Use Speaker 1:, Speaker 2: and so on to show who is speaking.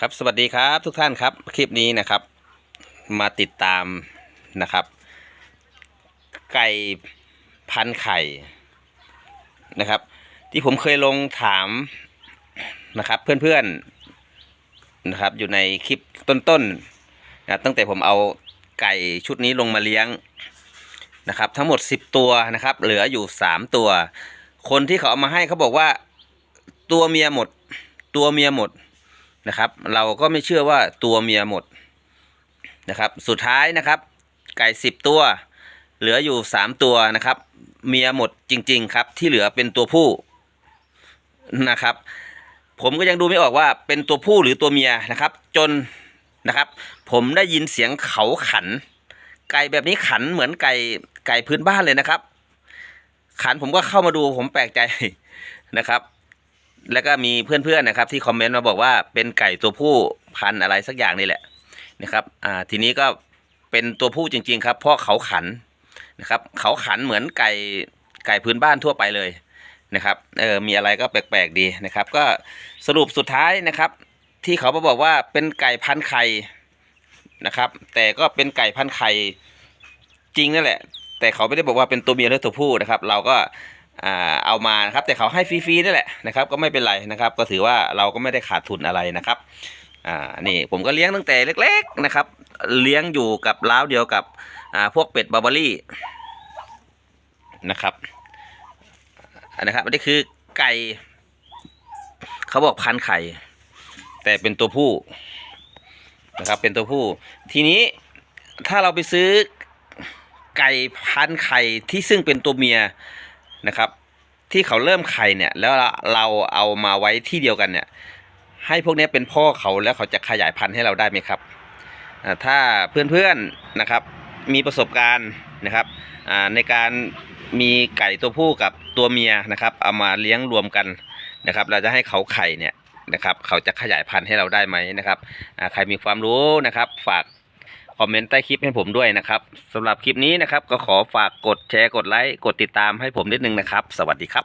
Speaker 1: ครับสวัสดีครับทุกท่านครับคลิปนี้นะครับ มาติดตามนะครับ ไก่พันไข่นะครับ ที่ผมเคยลงถามนะครับ เพื่อนๆนะครับ อยู่ในคลิปต้นๆนะตั้งแต่ผมเอาไก่ชุดนี้ลงมาเลี้ยงนะครับ ทั้งหมด 10 ตัวนะครับ เหลืออยู่ 3 ตัว คนที่เขาเอามาให้เขาบอกว่าตัวเมียหมด ตัวเมียหมด นะครับ เราก็ไม่เชื่อว่าตัวเมียหมดนะครับ สุดท้ายนะครับ ไก่สิบตัว เหลืออยู่สามตัวนะครับ เมียหมดจริง ๆ ครับ ที่เหลือเป็นตัวผู้นะครับ ผมก็ยังดูไม่ออกว่าเป็นตัวผู้หรือตัวเมียนะครับ จนนะครับ ผมได้ยินเสียงเขาขัน ไก่แบบนี้ขันเหมือนไก่ไก่พื้นบ้านเลยนะครับ ขันผมก็เข้ามาดูผมแปลกใจนะครับ แล้วก็มีเพื่อนๆนะครับที่คอมเมนต์มาบอกว่าเป็นไก่ตัวผู้พันอะไรสักอย่างนี่แหละนะครับอ่าทีนี้ก็เป็นตัวผู้จริง ๆ ครับเพราะเขาขันนะครับ เขาขันเหมือนไก่ไก่พื้นบ้านทั่วไปเลยนะครับเออมีอะไรก็แปลกๆดีนะครับ ก็สรุปสุดท้ายนะครับ ที่เขามาบอกว่าเป็นไก่พันไข่นะครับ แต่ก็เป็นไก่พันไข่จริงนั่นแหละ แต่เขาไม่ได้บอกว่าเป็นตัวเมียหรือตัวผู้นะครับ เราก็ เอามานะครับแต่เขาให้ฟรีๆนี่แหละนะครับก็ไม่เป็นไรนะครับ ก็ถือว่าเราก็ไม่ได้ขาดทุนอะไรนะครับอ่านี่ผมก็เลี้ยงตั้งแต่เล็ก ๆนะครับ เลี้ยงอยู่กับล้าวเดียวกับอ่าพวกเป็ดบาร์บารี่นะครับนนะครับอันนี้คือไก่เขาบอกพันไข่ แต่เป็นตัวผู้นะครับเป็นตัวผู้ ทีนี้ถ้าเราไปซื้อไก่พันไข่ที่ซึ่งเป็นตัวเมีย นะครับ ที่เขาเริ่มไข่เนี่ย แล้วเราเอามาไว้ที่เดียวกันเนี่ย ให้พวกนี้เป็นพ่อเขาแล้วเขาจะขยายพันธุ์ให้เราได้ไหมครับถ้าเพื่อนๆนะครับ มีประสบการณ์นะครับในการมีไก่ตัวผู้กับตัวเมียนะครับ เอามาเลี้ยงรวมกันนะครับ เราจะให้เขาไข่เนี่ยนะครับ เขาจะขยายพันธุ์ให้เราได้ไหมนะครับใครมีความรู้นะครับ ฝาก คอมเมนต์ใต้คลิปให้ผมด้วยนะครับสำหรับคลิปนี้นะครับก็ขอฝากกดแชร์กดไลค์กดติดตามให้ผมนิดนึงนะครับ สวัสดีครับ